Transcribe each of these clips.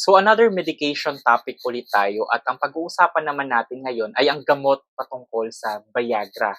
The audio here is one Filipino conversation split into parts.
So another medication topic ulit tayo at ang pag-uusapan naman natin ngayon ay ang gamot patungkol sa Viagra.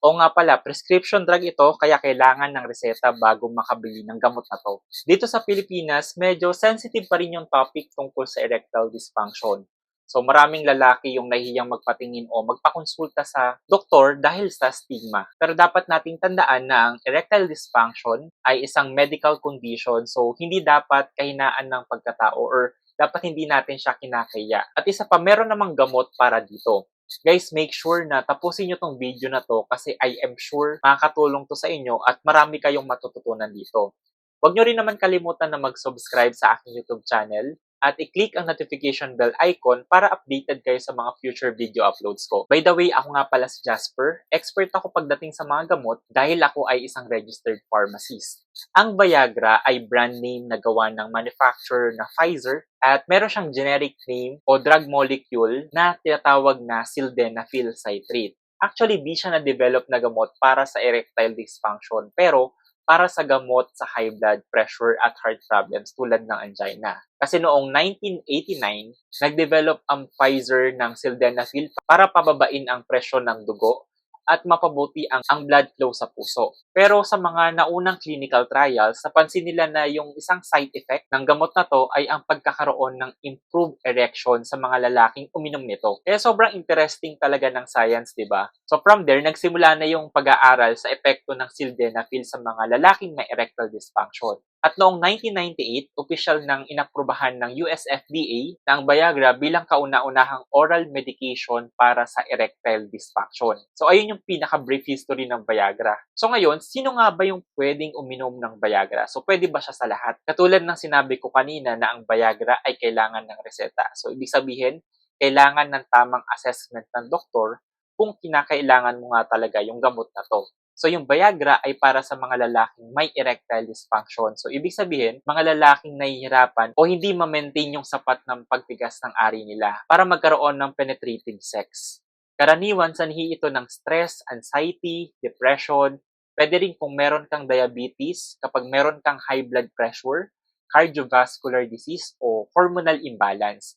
O nga pala, prescription drug ito kaya kailangan ng reseta bago makabili ng gamot na to. Dito sa Pilipinas, medyo sensitive pa rin yung topic tungkol sa erectile dysfunction. So maraming lalaki yung nahihiyang magpatingin o magpakonsulta sa doktor dahil sa stigma. Pero dapat nating tandaan na ang erectile dysfunction ay isang medical condition so hindi dapat kahinaan ng pagkatao or dapat hindi natin siya kinakaya. At isa pa, meron namang gamot para dito. Guys, make sure na tapusin nyo tong video na to kasi I am sure makakatulong to sa inyo at marami kayong matututunan dito. Huwag nyo rin naman kalimutan na mag-subscribe sa aking YouTube channel at i-click ang notification bell icon para updated kayo sa mga future video uploads ko. By the way, ako nga pala si Jasper. Expert ako pagdating sa mga gamot dahil ako ay isang registered pharmacist. Ang Viagra ay brand name na gawa ng manufacturer na Pfizer at meron siyang generic name o drug molecule na tinatawag na sildenafil citrate. Actually, di siya na-develop na gamot para sa erectile dysfunction pero para sa gamot sa high blood pressure at heart problems tulad ng angina. Kasi noong 1989, nag-develop ang Pfizer ng sildenafil para pababain ang presyon ng dugo at mapabuti ang, ang blood flow sa puso. Pero sa mga naunang clinical trials, napansin nila na yung isang side effect ng gamot na to ay ang pagkakaroon ng improved erection sa mga lalaking uminom nito. Kaya sobrang interesting talaga ng science, di ba? So from there, nagsimula na yung pag-aaral sa epekto ng sildenafil sa mga lalaking may erectile dysfunction. At noong 1998, opisyal nang inaprubahan ng US FDA na ang Viagra bilang kauna-unahang oral medication para sa erectile dysfunction. So ayun yung pinaka-brief history ng Viagra. So ngayon, sino nga ba yung pwedeng uminom ng Viagra? So pwede ba siya sa lahat? Katulad ng sinabi ko kanina na ang Viagra ay kailangan ng reseta. So ibig sabihin, kailangan ng tamang assessment ng doktor kung kinakailangan mo nga talaga yung gamot na to. So, yung Viagra ay para sa mga lalaking may erectile dysfunction. So, ibig sabihin, mga lalaking nahihirapan o hindi ma-maintain yung sapat ng pagtigas ng ari nila para magkaroon ng penetrative sex. Karaniwan, sanhi ito ng stress, anxiety, depression, pwede rin kung meron kang diabetes, kapag meron kang high blood pressure, cardiovascular disease o hormonal imbalance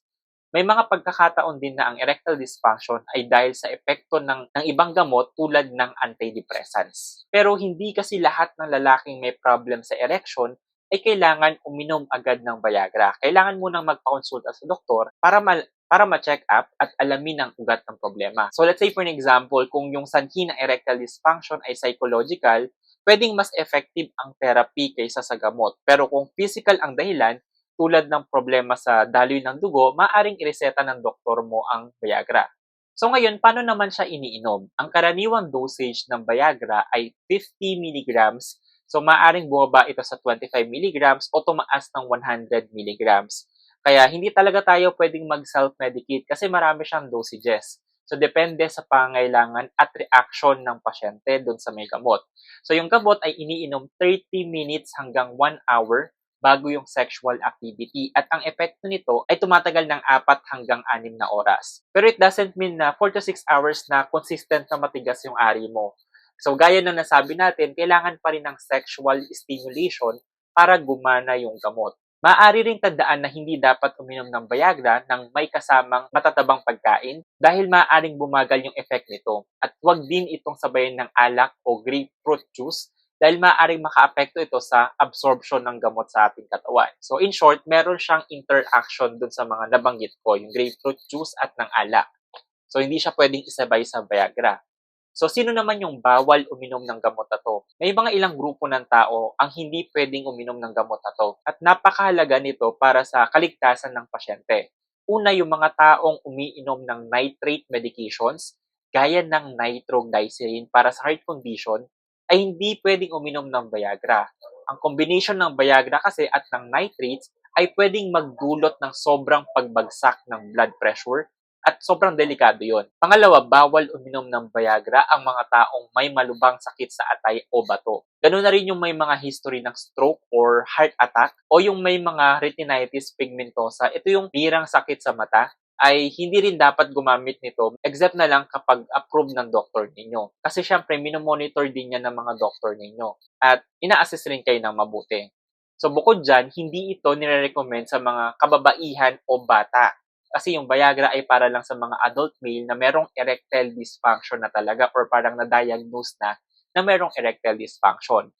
may mga pagkakataon din na ang erectile dysfunction ay dahil sa epekto ng, ng ibang gamot tulad ng antidepressants. Pero hindi kasi lahat ng lalaking may problem sa erection ay kailangan uminom agad ng Viagra. Kailangan munang magpakonsulta sa doktor para mal para ma-check up at alamin ang ugat ng problema. So let's say for an example, kung yung sanhi ng erectile dysfunction ay psychological, pwedeng mas effective ang therapy kaysa sa gamot. Pero kung physical ang dahilan, tulad ng problema sa daloy ng dugo, maaring ireseta ng doktor mo ang Viagra. So ngayon, paano naman siya iniinom? Ang karaniwang dosage ng Viagra ay 50 mg. So maaring bumaba ito sa 25 mg o tumaas ng 100 mg. Kaya hindi talaga tayo pwedeng mag-self-medicate kasi marami siyang dosages. So, depende sa pangailangan at reaction ng pasyente doon sa may gamot. So, yung gamot ay iniinom 30 minutes hanggang 1 hour bago yung sexual activity at ang epekto nito ay tumatagal ng 4 hanggang 6 na oras. Pero it doesn't mean na 4 to 6 hours na consistent na matigas yung ari mo. So gaya ng nasabi natin, kailangan pa rin ng sexual stimulation para gumana yung gamot. Maaari rin tandaan na hindi dapat uminom ng Viagra ng may kasamang matatabang pagkain dahil maaaring bumagal yung effect nito. At huwag din itong sabayan ng alak o grapefruit juice dahil maaaring makaapekto ito sa absorption ng gamot sa ating katawan. So in short, meron siyang interaction dun sa mga nabanggit ko, yung grapefruit juice at ng alak. So hindi siya pwedeng isabay sa Viagra. So sino naman yung bawal uminom ng gamot na to? May mga ilang grupo ng tao ang hindi pwedeng uminom ng gamot na to at napakahalaga nito para sa kaligtasan ng pasyente. Una, yung mga taong umiinom ng nitrate medications gaya ng nitroglycerin para sa heart condition ay hindi pwedeng uminom ng Viagra. Ang combination ng Viagra kasi at ng nitrates ay pwedeng magdulot ng sobrang pagbagsak ng blood pressure at sobrang delikado yon. Pangalawa, bawal uminom ng Viagra ang mga taong may malubhang sakit sa atay o bato. Ganun na rin yung may mga history ng stroke or heart attack o yung may mga retinitis pigmentosa. Ito yung birang sakit sa mata ay hindi rin dapat gumamit nito except na lang kapag approve ng doktor ninyo. Kasi syempre, minomonitor din yan ng mga doktor ninyo. At ina-assess rin kayo ng mabuti. So bukod dyan, hindi ito nire-recommend sa mga kababaihan o bata. Kasi yung Viagra ay para lang sa mga adult male na merong erectile dysfunction na talaga or parang na-diagnose na na merong erectile dysfunction.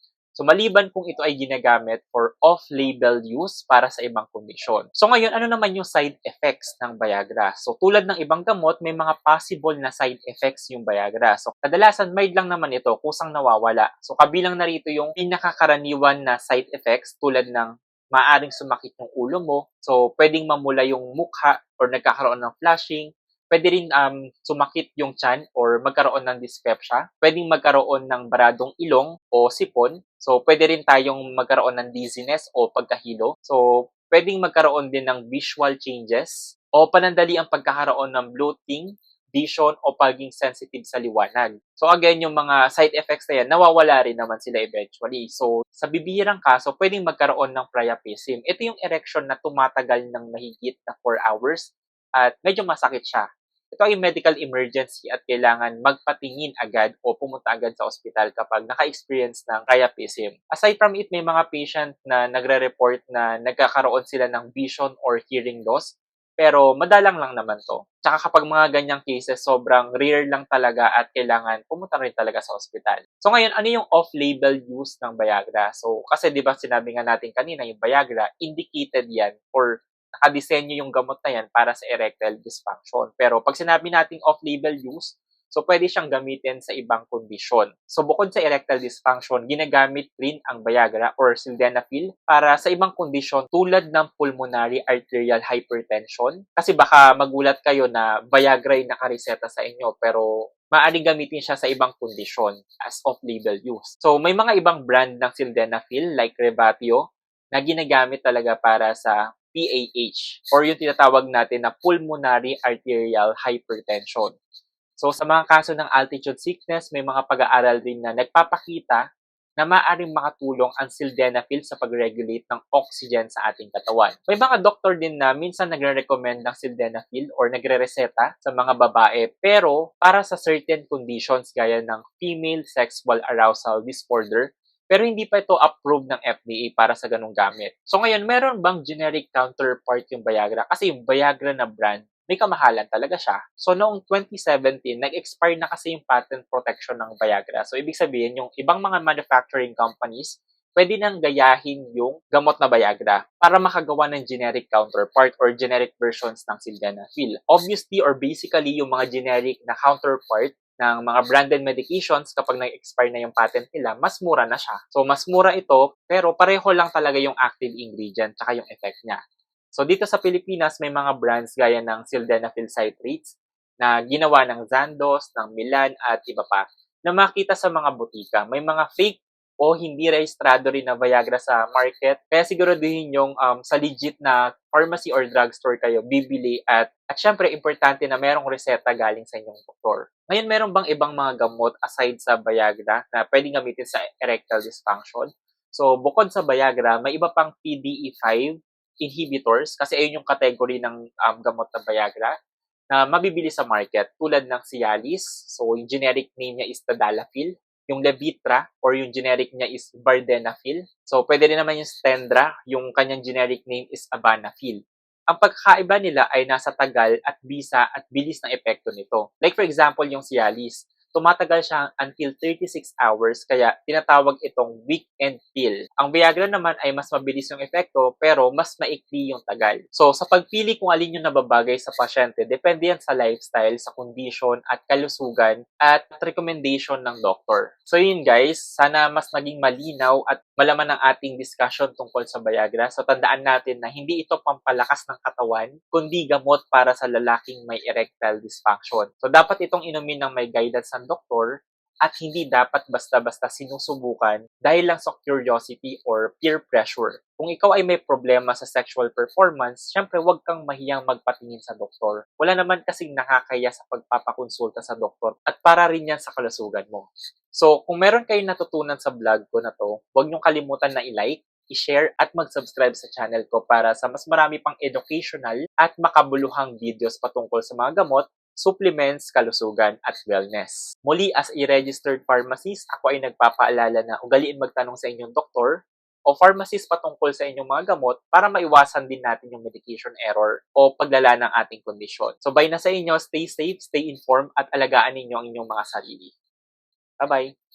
So maliban kung ito ay ginagamit for off-label use para sa ibang kondisyon. So ngayon, ano naman yung side effects ng Viagra? So tulad ng ibang gamot, may mga possible na side effects yung Viagra. So kadalasan mild lang naman ito, kusang nawawala. So kabilang na rito yung pinakakaraniwan na side effects tulad ng maaring sumakit yung ulo mo. So pwedeng mamula yung mukha or nagkakaroon ng flushing, Pwede rin um, sumakit yung chan or magkaroon ng dyspepsia. Pwedeng magkaroon ng baradong ilong o sipon. So, pwede rin tayong magkaroon ng dizziness o pagkahilo. So, pwedeng magkaroon din ng visual changes o panandali ang pagkakaroon ng bloating, vision o pagiging sensitive sa liwanag. So again, yung mga side effects na yan, nawawala rin naman sila eventually. So sa bibihirang kaso, pwedeng magkaroon ng priapism. Ito yung erection na tumatagal ng mahigit na 4 hours at medyo masakit siya ito ay medical emergency at kailangan magpatingin agad o pumunta agad sa ospital kapag naka-experience ng priapism. Aside from it, may mga patient na nagre-report na nagkakaroon sila ng vision or hearing loss pero madalang lang naman to. Tsaka kapag mga ganyang cases, sobrang rare lang talaga at kailangan pumunta rin talaga sa ospital. So ngayon, ano yung off-label use ng Viagra? So kasi 'di ba sinabi nga natin kanina, yung Viagra indicated 'yan for nakadisenyo yung gamot na yan para sa erectile dysfunction. Pero pag sinabi nating off-label use, so pwede siyang gamitin sa ibang kondisyon. So bukod sa erectile dysfunction, ginagamit rin ang Viagra or sildenafil para sa ibang kondisyon tulad ng pulmonary arterial hypertension. Kasi baka magulat kayo na Viagra ay nakareseta sa inyo pero maaaring gamitin siya sa ibang kondisyon as off-label use. So may mga ibang brand ng sildenafil like Rebatio na ginagamit talaga para sa PAH or yung tinatawag natin na pulmonary arterial hypertension. So sa mga kaso ng altitude sickness, may mga pag-aaral din na nagpapakita na maaaring makatulong ang sildenafil sa pag-regulate ng oxygen sa ating katawan. May mga doktor din na minsan nagre-recommend ng sildenafil or nagre-reseta sa mga babae pero para sa certain conditions gaya ng female sexual arousal disorder pero hindi pa ito approved ng FDA para sa ganung gamit. So ngayon, meron bang generic counterpart yung Viagra? Kasi yung Viagra na brand, may kamahalan talaga siya. So noong 2017, nag-expire na kasi yung patent protection ng Viagra. So ibig sabihin, yung ibang mga manufacturing companies, pwede nang gayahin yung gamot na Viagra para makagawa ng generic counterpart or generic versions ng sildenafil. Obviously or basically, yung mga generic na counterpart ng mga branded medications kapag nag-expire na yung patent nila, mas mura na siya. So, mas mura ito, pero pareho lang talaga yung active ingredient tsaka yung effect niya. So, dito sa Pilipinas, may mga brands gaya ng sildenafil citrates na ginawa ng Zandos, ng Milan, at iba pa na makita sa mga butika. May mga fake o hindi rehistrado rin na Viagra sa market. Kaya siguraduhin yung um, sa legit na pharmacy or drugstore kayo bibili at at syempre importante na merong reseta galing sa inyong doktor. Ngayon meron bang ibang mga gamot aside sa Viagra na pwedeng gamitin sa erectile dysfunction? So bukod sa Viagra, may iba pang PDE5 inhibitors kasi ayun yung category ng um, gamot na Viagra na mabibili sa market tulad ng Cialis. So yung generic name niya is Tadalafil yung Levitra or yung generic niya is Vardenafil. So, pwede rin naman yung Stendra, yung kanyang generic name is Avanafil. Ang pagkakaiba nila ay nasa tagal at bisa at bilis ng epekto nito. Like for example, yung Cialis tumatagal siya until 36 hours kaya tinatawag itong weekend pill. Ang Viagra naman ay mas mabilis yung epekto pero mas maikli yung tagal. So sa pagpili kung alin yung nababagay sa pasyente, depende yan sa lifestyle, sa condition at kalusugan at recommendation ng doktor. So yun guys, sana mas naging malinaw at malaman ng ating discussion tungkol sa Viagra. So tandaan natin na hindi ito pampalakas ng katawan, kundi gamot para sa lalaking may erectile dysfunction. So dapat itong inumin ng may guidance ng doktor at hindi dapat basta-basta sinusubukan dahil lang sa curiosity or peer pressure. Kung ikaw ay may problema sa sexual performance, syempre huwag kang mahiyang magpatingin sa doktor. Wala naman kasing nakakaya sa pagpapakonsulta sa doktor at para rin yan sa kalusugan mo. So, kung meron kayong natutunan sa vlog ko na to, huwag niyong kalimutan na i-like, i-share at mag-subscribe sa channel ko para sa mas marami pang educational at makabuluhang videos patungkol sa mga gamot supplements, kalusugan, at wellness. Muli, as a registered pharmacist, ako ay nagpapaalala na ugaliin magtanong sa inyong doktor o pharmacist patungkol sa inyong mga gamot para maiwasan din natin yung medication error o paglala ng ating kondisyon. So, bye na sa inyo. Stay safe, stay informed, at alagaan ninyo ang inyong mga sarili. Bye-bye!